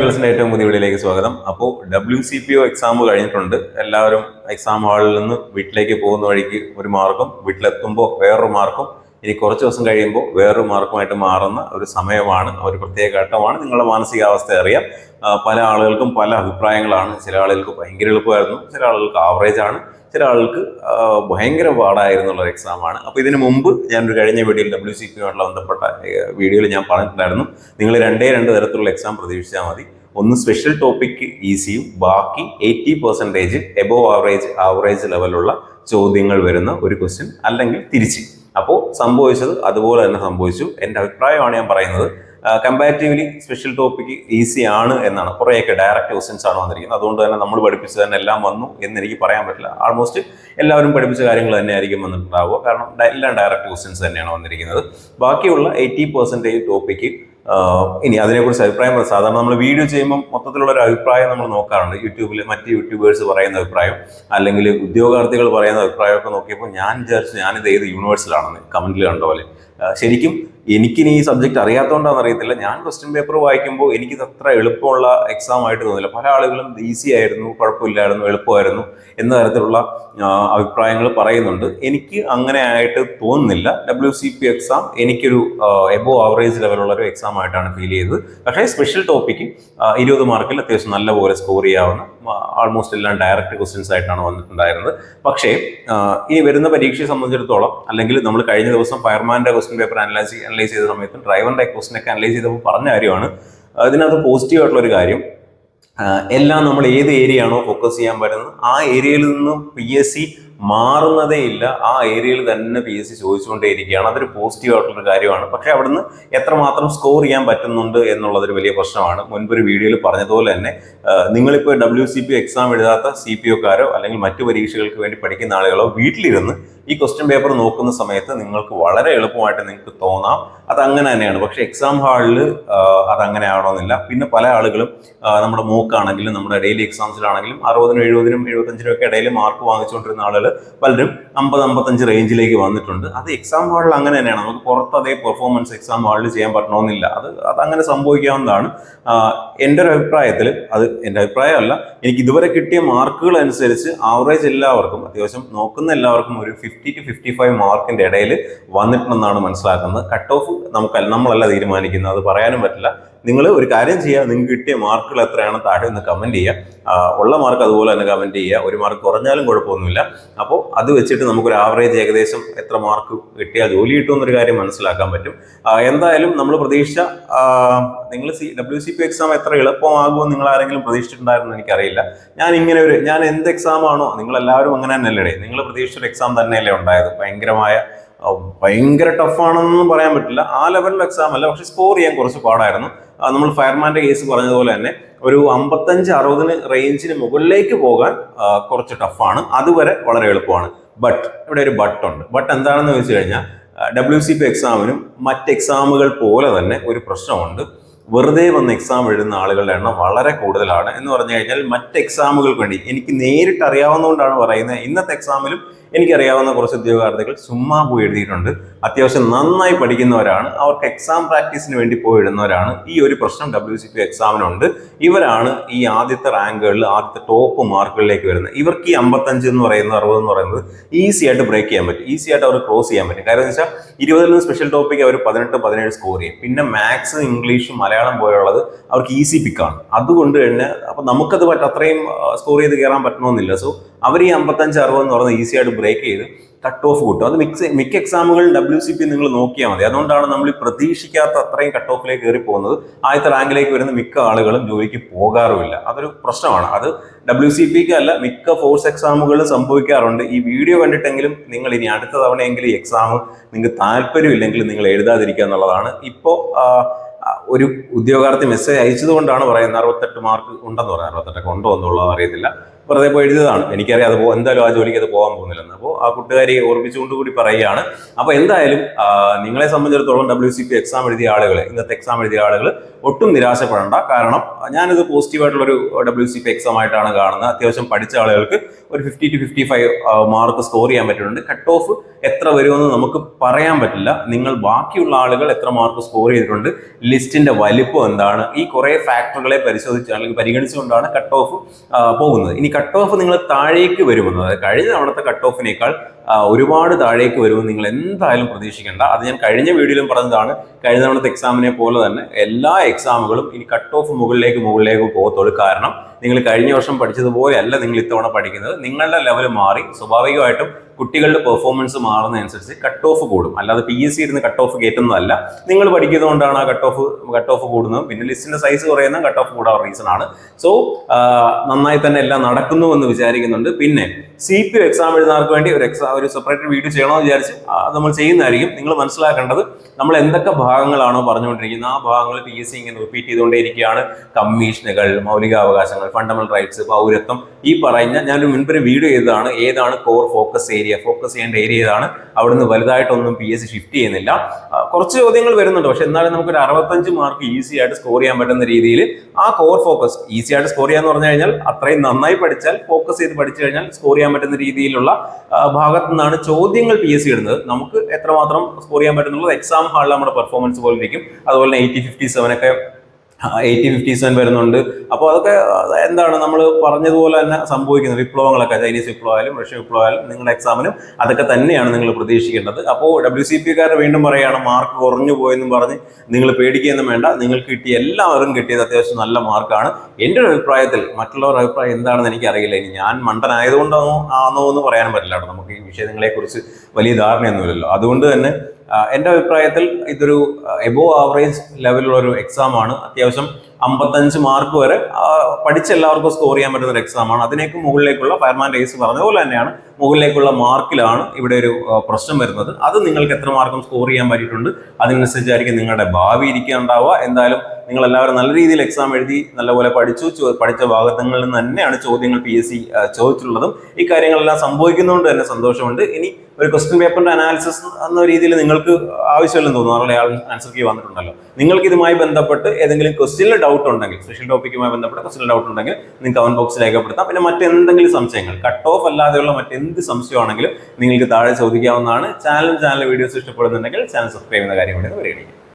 ഗേൾസിന്റെ ഏറ്റവും പുതിയ വീഡിയോയിലേക്ക് സ്വാഗതം. അപ്പോൾ W C P O exam കഴിഞ്ഞിട്ടുണ്ട്. എല്ലാവരും എക്സാം ഹാളിൽ നിന്ന് വീട്ടിലേക്ക് പോകുന്ന വഴിക്ക് ഒരു മാർക്കും വീട്ടിലെത്തുമ്പോൾ വേറൊരു മാർക്കും ഇനി കുറച്ച് ദിവസം കഴിയുമ്പോൾ വേറൊരു മാർക്കുമായിട്ട് മാറുന്ന ഒരു സമയമാണ് ഒരു പ്രത്യേക ഘട്ടമാണ്. നിങ്ങളുടെ മാനസികാവസ്ഥ അറിയാം. പല ആളുകൾക്കും പല അഭിപ്രായങ്ങളാണ്. ചില ആളുകൾക്ക് ഭയങ്കര എളുപ്പമായിരുന്നു ചില ആളുകൾക്ക് ആവറേജ് ആണ് ചില ആളുകൾക്ക് ആ, ഭയങ്കര പാടായിരുന്നുള്ള ഒരു എക്സാമാണ് അപ്പോൾ ഇതിനു മുമ്പ് ഞാനൊരു കഴിഞ്ഞ വീഡിയോയിൽ ഡബ്ല്യു സി പിയുമായിട്ടുള്ള ബന്ധപ്പെട്ട വീഡിയോയിൽ ഞാൻ പറഞ്ഞിട്ടുണ്ടായിരുന്നു നിങ്ങൾ രണ്ടേ രണ്ട് തരത്തിലുള്ള എക്സാം പ്രതീക്ഷിച്ചാൽ മതി. ഒന്ന് സ്പെഷ്യൽ ടോപ്പിക്ക് ഈസിയും ബാക്കി eighty percentage above average average ലെവലുള്ള ചോദ്യങ്ങൾ വരുന്ന ഒരു ക്വസ്റ്റ്യൻ അല്ലെങ്കിൽ തിരിച്ച്. അപ്പോൾ സംഭവിച്ചത് അതുപോലെ തന്നെ സംഭവിച്ചു. എന്റെ അഭിപ്രായമാണ് ഞാൻ പറയുന്നത്. കമ്പാരിറ്റീവ്ലി സ്പെഷ്യൽ ടോപ്പിക്ക് ഈസി ആണ് എന്നാണ്. കുറേയൊക്കെ ഡയറക്റ്റ് ക്വസ്റ്റ്യൻസ് ആണ് വന്നിരിക്കുന്നത്. അതുകൊണ്ട് തന്നെ നമ്മൾ പഠിപ്പിച്ചത് തന്നെ എല്ലാം വന്നു എന്ന് എനിക്ക് പറയാൻ പറ്റില്ല. ആൾമോസ്റ്റ് എല്ലാവരും പഠിപ്പിച്ച കാര്യങ്ങൾ തന്നെയായിരിക്കും വന്നിട്ടുണ്ടാവുക. കാരണം എല്ലാം ഡയറക്റ്റ് ക്വസ്റ്റ്യൻസ് തന്നെയാണ് വന്നിരിക്കുന്നത്. ബാക്കിയുള്ള എയ്റ്റി പെർസെന്റേജ് ടോപ്പിക്ക് ഇനി അതിനെക്കുറിച്ച് അഭിപ്രായം. സാധാരണ നമ്മൾ വീഡിയോ ചെയ്യുമ്പോൾ മൊത്തത്തിലുള്ള ഒരു അഭിപ്രായം നമ്മൾ നോക്കാറുണ്ട് യൂട്യൂബിൽ മറ്റ് യൂട്യൂബേഴ്സ് പറയുന്ന അഭിപ്രായം അല്ലെങ്കിൽ ഉദ്യോഗാർത്ഥികൾ പറയുന്ന അഭിപ്രായമൊക്കെ നോക്കിയപ്പോൾ ഞാൻ വിചാരിച്ചു ഞാനിത് ഏത് യൂണിവേഴ്സിലാണെന്ന് കമന്റിൽ കണ്ട പോലെ ശരിക്കും എനിക്കിനി ഈ സബ്ജക്റ്റ് അറിയാത്തതുകൊണ്ടാണെന്ന് അറിയത്തില്ല. ഞാൻ ക്വസ്റ്റ്യൻ പേപ്പർ വായിക്കുമ്പോൾ എനിക്കിത് അത്ര എളുപ്പമുള്ള എക്സാം ആയിട്ട് തോന്നില്ല. പല ആളുകളും ഈസി ആയിരുന്നു കുഴപ്പമില്ലായിരുന്നു എളുപ്പമായിരുന്നു എന്ന തരത്തിലുള്ള അഭിപ്രായങ്ങൾ പറയുന്നുണ്ട്. എനിക്ക് അങ്ങനെ ആയിട്ട് തോന്നുന്നില്ല. ഡബ്ല്യു സി പി എക്സാം എനിക്കൊരു എബോ ആവറേജ് ലെവലുള്ള ഒരു എക്സാം ആയിട്ടാണ് ഫീൽ ചെയ്തത്. പക്ഷേ സ്പെഷ്യൽ ടോപ്പിക്ക് ഇരുപത് മാർക്കിൽ അത്യാവശ്യം നല്ലപോലെ സ്കോർ ചെയ്യാവുന്ന ആൾമോസ്റ്റ് എല്ലാം ഡയറക്റ്റ് ക്വസ്റ്റ്യൻസ് ആയിട്ടാണ് വന്നിട്ടുണ്ടായിരുന്നത്. പക്ഷേ ഇനി വരുന്ന പരീക്ഷയെ സംബന്ധിച്ചിടത്തോളം അല്ലെങ്കിൽ നമ്മൾ കഴിഞ്ഞ ദിവസം ഫയർമാന്റെ ക്വസ്റ്റ്യൻ പേപ്പർ അനലൈസ് അനലൈസ് ചെയ്ത സമയത്ത് ഡ്രൈവറിന്റെ ക്വസ്റ്റിനൊക്കെ അനലൈസ് ചെയ്തപ്പോൾ പറഞ്ഞ കാര്യമാണ്. അതിനകത്ത് പോസിറ്റീവ് ആയിട്ടുള്ള ഒരു കാര്യം എല്ലാം നമ്മൾ ഏത് ഏരിയ ആണോ ഫോക്കസ് ചെയ്യാൻ പറ്റുന്നത് ആ ഏരിയയിൽ നിന്നും പി എസ് സി മാറുന്നതേ ഇല്ല. ആ ഏരിയയിൽ തന്നെ പി എസ് സി ചോദിച്ചുകൊണ്ടേയിരിക്കുകയാണ്. അതൊരു പോസിറ്റീവ് ആയിട്ടുള്ള കാര്യമാണ്. പക്ഷേ അവിടുന്ന് എത്രമാത്രം സ്കോർ ചെയ്യാൻ പറ്റുന്നുണ്ട് എന്നുള്ളതൊരു വലിയ പ്രശ്നമാണ്. മുൻപൊരു വീഡിയോയിൽ പറഞ്ഞതുപോലെ തന്നെ നിങ്ങളിപ്പോൾ ഡബ്ല്യു സി പി എക്സാം എഴുതാത്ത സി പി ഒക്കാരോ അല്ലെങ്കിൽ മറ്റു പരീക്ഷകൾക്ക് വേണ്ടി പഠിക്കുന്ന ആളുകളോ വീട്ടിലിരുന്ന് ഈ ക്വസ്റ്റ്യൻ പേപ്പർ നോക്കുന്ന സമയത്ത് നിങ്ങൾക്ക് വളരെ എളുപ്പമായിട്ട് നിങ്ങൾക്ക് തോന്നാം. അത് അങ്ങനെ തന്നെയാണ്. പക്ഷേ എക്സാം ഹാളിൽ അത് അങ്ങനെ ആവണമെന്നില്ല. പിന്നെ പല ആളുകളും നമ്മുടെ മൂക്കാണെങ്കിലും നമ്മുടെ ഡെയിലി എക്സാംസിലാണെങ്കിലും അറുപതിനും എഴുപതിനും എഴുപത്തഞ്ചിനും ഒക്കെ ഇടയിൽ മാർക്ക് വാങ്ങിച്ചുകൊണ്ടിരുന്ന ആളുകൾ പലരും അമ്പത് അമ്പത്തഞ്ച് റേഞ്ചിലേക്ക് വന്നിട്ടുണ്ട്. അത് എക്സാം ഹാളിൽ അങ്ങനെ തന്നെയാണ്. നമുക്ക് പുറത്ത് അതേ പെർഫോമൻസ് എക്സാം ഹാളിൽ ചെയ്യാൻ പറ്റണമെന്നില്ല. അത് അങ്ങനെ സംഭവിക്കാവുന്നതാണ്. എന്റെ ഒരു അഭിപ്രായത്തിൽ അത് എന്റെ അഭിപ്രായമല്ല. എനിക്ക് ഇതുവരെ കിട്ടിയ മാർക്കുകൾ അനുസരിച്ച് ആവറേജ് എല്ലാവർക്കും അത്യാവശ്യം നോക്കുന്ന എല്ലാവർക്കും ഒരു ഫിഫ്റ്റി ടു ഫിഫ്റ്റി ഫൈവ് മാർക്കിന്റെ ഇടയിൽ വന്നിട്ടുണ്ടെന്നാണ് മനസ്സിലാക്കുന്നത്. കട്ട് ഓഫ് നമുക്ക് നമ്മളല്ല തീരുമാനിക്കുന്നത്. അത് പറയാനും പറ്റില്ല. നിങ്ങൾ ഒരു കാര്യം ചെയ്യുക നിങ്ങൾക്ക് കിട്ടിയ മാർക്കുകൾ എത്രയാണ് താഴെ ഒന്ന് കമന്റ് ചെയ്യുക. ഉള്ള മാർക്ക് അതുപോലെ തന്നെ കമന്റ് ചെയ്യുക. ഒരു മാർക്ക് കുറഞ്ഞാലും കുഴപ്പമൊന്നുമില്ല. അപ്പോൾ അത് വെച്ചിട്ട് നമുക്കൊരു ആവറേജ് ഏകദേശം എത്ര മാർക്ക് കിട്ടിയാൽ ജോലി കിട്ടുമെന്നൊരു കാര്യം മനസ്സിലാക്കാൻ പറ്റും. എന്തായാലും നമ്മൾ പ്രതീക്ഷ നിങ്ങൾ C W C P exam എത്ര എളുപ്പമാകുമെന്ന് നിങ്ങൾ ആരെങ്കിലും പ്രതീക്ഷിച്ചിട്ടുണ്ടായിരുന്നു എനിക്കറിയില്ല. ഞാൻ ഇങ്ങനെ ഒരു ഞാൻ എന്ത് എക്സാം ആണോ നിങ്ങൾ എല്ലാവരും അങ്ങനെ തന്നെയല്ലേ നിങ്ങൾ പ്രതീക്ഷിച്ചൊരു എക്സാം തന്നെയല്ലേ ഉണ്ടായത്. ഭയങ്കരമായ ഭയങ്കര ടഫാണെന്നൊന്നും പറയാൻ പറ്റില്ല. ആ ലെവലിൽ എക്സാം അല്ല പക്ഷെ സ്കോർ ചെയ്യാൻ കുറച്ച് പാടായിരുന്നു. നമ്മൾ ഫയർമാന്റെ കേസ് പറഞ്ഞതുപോലെ തന്നെ ഒരു അമ്പത്തഞ്ച് അറുപതിന് റേഞ്ചിന് മുകളിലേക്ക് പോകാൻ കുറച്ച് ടഫാണ് അതുവരെ വളരെ എളുപ്പമാണ്. ബട്ട് ഇവിടെ ഒരു ബട്ട് ഉണ്ട്. ബട്ട് എന്താണെന്ന് വെച്ച് കഴിഞ്ഞാൽ ഡബ്ല്യു സി പി എക്സാമിനും മറ്റ് എക്സാമുകൾ പോലെ തന്നെ ഒരു പ്രശ്നമുണ്ട്. വെറുതെ വന്ന് എക്സാം എഴുതുന്ന ആളുകളുടെ എണ്ണം വളരെ കൂടുതലാണ്. എന്ന് പറഞ്ഞു കഴിഞ്ഞാൽ മറ്റ് എക്സാമുകൾക്ക് വേണ്ടി എനിക്ക് നേരിട്ട് അറിയാവുന്നതുകൊണ്ടാണ് പറയുന്നത്. ഇന്നത്തെ എക്സാമിലും എനിക്കറിയാവുന്ന കുറച്ച് ഉദ്യോഗാർത്ഥികൾ ചുമ്മാ പോയി എഴുതിയിട്ടുണ്ട്. അത്യാവശ്യം നന്നായി പഠിക്കുന്നവരാണ്. അവർക്ക് എക്സാം പ്രാക്ടീസിന് വേണ്ടി പോയി ഇടുന്നവരാണ് ഈ ഒരു പ്രശ്നം ഡബ്ല്യു സി പി എക്സാമിനുണ്ട് ഇവരാണ് ഈ ആദ്യത്തെ റാങ്കുകളിൽ ആദ്യത്തെ ടോപ്പ് മാർക്കുകളിലേക്ക് വരുന്നത്. ഇവർക്ക് ഈ അമ്പത്തഞ്ച് എന്ന് പറയുന്നത് അറുപത് എന്ന് പറയുന്നത് ഈസി ആയിട്ട് ബ്രേക്ക് ചെയ്യാൻ പറ്റും. ഈസി ആയിട്ട് അവർ ക്രോസ് ചെയ്യാൻ പറ്റും. കാര്യം എന്ന് വെച്ചാൽ ഇരുപതിൽ നിന്ന് സ്പെഷ്യൽ ടോപ്പിക്ക് അവർ പതിനെട്ട് പതിനേഴ് സ്കോർ ചെയ്യും. പിന്നെ മാത്സ് ഇംഗ്ലീഷ് മലയാളം പോലുള്ളത് അവർക്ക് ഈസി പിക്കാണ് അതുകൊണ്ട് തന്നെ അപ്പം നമുക്കത് അത്രയും സ്കോർ ചെയ്ത് കയറാൻ പറ്റണമെന്നില്ല. സോ അവർ ഈ അമ്പത്തഞ്ച് അറുപത് എന്ന് ഈസി ആയിട്ട് ബ്രേക്ക് ചെയ്ത് കട്ട് ഓഫ് കിട്ടും. അത് മിക്സ് മിക്ക എക്സാമുകളിൽ ഡബ്ല്യു സി പി നിങ്ങൾ നോക്കിയാൽ മതി. അതുകൊണ്ടാണ് നമ്മൾ പ്രതീക്ഷിക്കാത്ത അത്രയും കട്ട് ഓഫിലേക്ക് കയറി പോകുന്നത്. ആദ്യത്തെ റാങ്കിലേക്ക് വരുന്ന മിക്ക ആളുകളും ജോലിക്ക് പോകാറുമില്ല. അതൊരു പ്രശ്നമാണ്. അത് ഡബ്ല്യു സി പിക്ക് അല്ല മിക്ക ഫോഴ്സ് എക്സാമുകളിലും സംഭവിക്കാറുണ്ട്. ഈ വീഡിയോ കണ്ടിട്ടെങ്കിലും നിങ്ങൾ ഇനി അടുത്ത തവണയെങ്കിലും ഈ എക്സാം നിങ്ങൾക്ക് താല്പര്യമില്ലെങ്കിൽ നിങ്ങൾ എഴുതാതിരിക്കുക എന്നുള്ളതാണ്. ഇപ്പോൾ ഒരു ഉദ്യോഗാർത്ഥി മെസ്സേജ് അയച്ചതുകൊണ്ടാണ് പറയുന്നത് അറുപത്തെട്ട് മാർക്ക് ഉണ്ടെന്ന് പറയുന്നത്. അറുപത്തെട്ടൊക്കെ ഉണ്ടോ എന്നുള്ളത് അറിയത്തില്ല. വെറുതെ പോയി എഴുതിയതാണ്. എനിക്കറിയാം അത് എന്തായാലും ആ ജോലിക്ക് അത് പോകാൻ പോകുന്നില്ലെന്ന്. അപ്പോൾ ആ കൂട്ടുകാരി ഓർമ്മിച്ചുകൊണ്ട് കൂടി പറയുകയാണ്. അപ്പോൾ എന്തായാലും നിങ്ങളെ സംബന്ധിച്ചിടത്തോളം ഡബ്ല്യു സി പി എക്സാം എഴുതിയ ആളുകൾ ഇന്നത്തെ എക്സാം എഴുതിയ ആളുകൾ ഒട്ടും നിരാശപ്പെടേണ്ട. കാരണം ഞാനിത് പോസിറ്റീവായിട്ടുള്ള ഒരു ഡബ്ല്യു സി പി എക്സാം ആയിട്ടാണ് കാണുന്നത്. അത്യാവശ്യം പഠിച്ച ആളുകൾക്ക് ഒരു fifty to fifty five mark score ചെയ്യാൻ പറ്റുന്നുണ്ട്. കട്ട് ഓഫ് എത്ര വരുമെന്ന് നമുക്ക് പറയാൻ പറ്റില്ല. നിങ്ങൾ ബാക്കിയുള്ള ആളുകൾ എത്ര മാർക്ക് സ്കോർ ചെയ്തിട്ടുണ്ട് ലിസ്റ്റിന്റെ വലിപ്പം എന്താണ് ഈ കുറേ ഫാക്ടറുകളെ പരിശോധിച്ച് അല്ലെങ്കിൽ പരിഗണിച്ചുകൊണ്ടാണ് കട്ട് ഓഫ് പോകുന്നത്. ഇനി കട്ട് ഓഫ് നിങ്ങൾ താഴേക്ക് വരുമെന്ന് അതായത് കഴിഞ്ഞ തവണത്തെ കട്ട് ഓഫിനേക്കാൾ ഒരുപാട് താഴേക്ക് വരുമെന്ന് നിങ്ങൾ എന്തായാലും പ്രതീക്ഷിക്കേണ്ട. അത് ഞാൻ കഴിഞ്ഞ വീഡിയോയിലും പറഞ്ഞതാണ്. കഴിഞ്ഞ തവണത്തെ എക്സാമിനെ പോലെ തന്നെ എല്ലാ എക്സാമുകളും ഇനി കട്ട് ഓഫ് മുകളിലേക്ക് മുകളിലേക്ക് പോകത്തുള്ളൂ. കാരണം നിങ്ങൾ കഴിഞ്ഞ വർഷം പഠിച്ചതുപോലെ അല്ല നിങ്ങൾ ഇത്തവണ പഠിക്കുന്നത്. നിങ്ങളുടെ ലെവൽ മാറി. സ്വാഭാവികമായിട്ടും കുട്ടികളുടെ പെർഫോമൻസ് മാറുന്നതനുസരിച്ച് കട്ട് ഓഫ് കൂടും. അല്ലാതെ പി എസ് സി ഇരുന്ന് കട്ട് ഓഫ് കയറ്റുന്നതല്ല. നിങ്ങൾ പഠിക്കുന്നതുകൊണ്ടാണ് ആ കട്ട് ഓഫ് കട്ട് ഓഫ് കൂടുന്നതും. പിന്നെ ലിസ്റ്റിന്റെ സൈസ് കുറയുന്ന കട്ട് ഓഫ് കൂടാൻ റീസൺ ആണ്. സോ നന്നായി തന്നെ എല്ലാം നടക്കുന്നു എന്ന് വിചാരിക്കുന്നുണ്ട്. പിന്നെ സി പി ഒ എക്സാം എഴുതുന്നവർക്ക് വേണ്ടി ഒരു എക്സാം ഒരു സെപ്പറേറ്റ് വീഡിയോ ചെയ്യണമെന്ന് വിചാരിച്ച് നമ്മൾ ചെയ്യുന്നതായിരിക്കും. നിങ്ങൾ മനസ്സിലാക്കേണ്ടത് നമ്മൾ എന്തൊക്കെ ഭാഗങ്ങളാണോ പറഞ്ഞുകൊണ്ടിരിക്കുന്നത്. ആ ഭാഗങ്ങൾ പി എസ് സി ഇങ്ങനെ റിപ്പീറ്റ് ചെയ്തുകൊണ്ടേയിരിക്കുകയാണ്. കമ്മീഷനുകൾ മൗലികാവകാശങ്ങൾ ഫണ്ടമെന്റൽ റൈറ്റ്സ് പൗരത്വം ഈ പറഞ്ഞ ഞാനൊരു മുൻപൊരു വീഡിയോ ചെയ്തതാണ്. ഏതാണ് കോർ ഫോക്കസ് ഏരിയ ഫോക്കസ് ചെയ്യേണ്ട ഏരിയ ഇതാണ്. അവിടുന്ന് വലുതായിട്ടൊന്നും പി എസ് ഷിഫ്റ്റ് ചെയ്യുന്നില്ല. കുറച്ച് ചോദ്യങ്ങൾ വരുന്നുണ്ട്. പക്ഷെ എന്നാലും നമുക്കൊരു അറുപത്തഞ്ച് മാർക്ക് ഈസി ആയിട്ട് സ്കോർ ചെയ്യാൻ പറ്റുന്ന രീതിയിൽ ആ കോർ ഫോക്കസ് ഈസി ആയിട്ട് സ്കോർ ചെയ്യാന്ന് പറഞ്ഞു കഴിഞ്ഞാൽ അത്രയും നന്നായി പഠിച്ചാൽ ഫോക്കസ് ചെയ്ത് പഠിച്ചു കഴിഞ്ഞാൽ സ്കോർ ചെയ്യാൻ പറ്റുന്ന രീതിയിലുള്ള ഭാഗത്തു നിന്നാണ് ചോദ്യങ്ങൾ പി എസ് സി ഇടുന്നത്. നമുക്ക് എത്രമാത്രം സ്കോർ ചെയ്യാൻ പറ്റുന്നുള്ളത്? എക്സാം ഹാളിൽ നമ്മുടെ പെർഫോമൻസ് പോലെ ഇരിക്കും അതുപോലെ തന്നെ എയ്റ്റി ഫിഫ്റ്റി സെവൻ ഒക്കെ എയ്റ്റി ഫിഫ്റ്റി സെവൻ വരുന്നുണ്ട്. അപ്പോൾ അതൊക്കെ എന്താണ് നമ്മൾ പറഞ്ഞതുപോലെ തന്നെ സംഭവിക്കുന്നത്? വിപ്ലവങ്ങളൊക്കെ ചൈനീസ് വിപ്ലവമായാലും റഷ്യ വിപ്ലവമായാലും നിങ്ങളുടെ എക്സാമിനും അതൊക്കെ തന്നെയാണ് നിങ്ങൾ പ്രതീക്ഷിക്കേണ്ടത്. അപ്പോൾ ഡബ്ല്യു സി പി കാരെ വീണ്ടും പറയുകയാണ് മാർക്ക് കുറഞ്ഞു പോയെന്നും പറഞ്ഞ് നിങ്ങൾ പേടിക്കുകയൊന്നും വേണ്ട. നിങ്ങൾക്ക് കിട്ടിയ എല്ലാവരും കിട്ടിയത് അത്യാവശ്യം നല്ല മാർക്കാണ്. എന്റെ ഒരു അഭിപ്രായത്തിൽ മറ്റുള്ളവരുടെ അഭിപ്രായം എന്താണെന്ന് എനിക്ക് അറിയില്ല ഇനി ഞാൻ മണ്ടനായതുകൊണ്ടാണോ ആണോ എന്ന് പറയാനും പറ്റില്ല കേട്ടോ. നമുക്ക് ഈ വിഷയങ്ങളെക്കുറിച്ച് വലിയ ധാരണയൊന്നുമില്ലല്ലോ. അതുകൊണ്ട് തന്നെ എന്റെ അഭിപ്രായത്തിൽ ഇതൊരു എബോ ആവറേജ് ലെവലുള്ള ഒരു എക്സാം ആണ്. അത്യാവശ്യം അമ്പത്തഞ്ച് മാർക്ക് വരെ പഠിച്ച എല്ലാവർക്കും സ്കോർ ചെയ്യാൻ പറ്റുന്ന ഒരു എക്സാമാണ് അതിനേക്ക് മുകളിലേക്കുള്ള ഫയർമാൻ റേസ് പറഞ്ഞ പോലെ തന്നെയാണ്. മുകളിലേക്കുള്ള മാർക്കിലാണ് ഇവിടെ ഒരു പ്രശ്നം വരുന്നത്. അത് നിങ്ങൾക്ക് എത്ര മാർക്കും സ്കോർ ചെയ്യാൻ പറ്റിയിട്ടുണ്ട്? അതിനനുസരിച്ചായിരിക്കും നിങ്ങളുടെ ഭാവി ഇരിക്കാൻ ഉണ്ടാവുക എന്തായാലും നിങ്ങൾ എല്ലാവരും നല്ല രീതിയിൽ എക്സാം എഴുതി നല്ലപോലെ പഠിച്ചു. പഠിച്ച ഭാഗങ്ങളിൽ നിന്ന് തന്നെയാണ് ചോദ്യങ്ങൾ പി എസ് സി ചോദിച്ചിട്ടുള്ളതും. ഈ കാര്യങ്ങളെല്ലാം സംഭവിക്കുന്നതുകൊണ്ട് തന്നെ സന്തോഷമുണ്ട്. ഇനി ഒരു ക്വസ്റ്റ്യൻ പേപ്പറിന്റെ അനാലിസിസ് എന്ന രീതിയിൽ നിങ്ങൾക്ക് ആവശ്യമില്ലെന്ന് തോന്നുന്നു. ആൾ ആൻസർ കീ വന്നിട്ടുണ്ടല്ലോ. നിങ്ങൾക്ക് ഇതുമായി ബന്ധപ്പെട്ട് ഏതെങ്കിലും ക്വസ്റ്റ്യനിൽ ഡൗട്ട് ഉണ്ടെങ്കിൽ സ്പെഷ്യൽ ടോപ്പിക്കുമായി ബന്ധപ്പെട്ട് ക്വസ്റ്റ്യനിൽ ഡൗട്ട് ഉണ്ടെങ്കിൽ നിങ്ങൾക്ക് കമന്റ് ബോക്സിൽ രേഖപ്പെടുത്താം. പിന്നെ മറ്റെന്തെങ്കിലും സംശയങ്ങൾ കട്ട് ഓഫ് അല്ലാതെയുള്ള മറ്റെന്ത് സംശയമാണെങ്കിലും നിങ്ങൾക്ക് താഴെ ചോദിക്കാവുന്നതാണ്. ചാനൽ ചാനൽ വീഡിയോസ് ഇഷ്ടപ്പെടുന്നുണ്ടെങ്കിൽ ചാനൽ സബ്സ്ക്രൈബ് ചെയ്യുന്ന കാര്യം കൂടി പരിഗണിക്കും.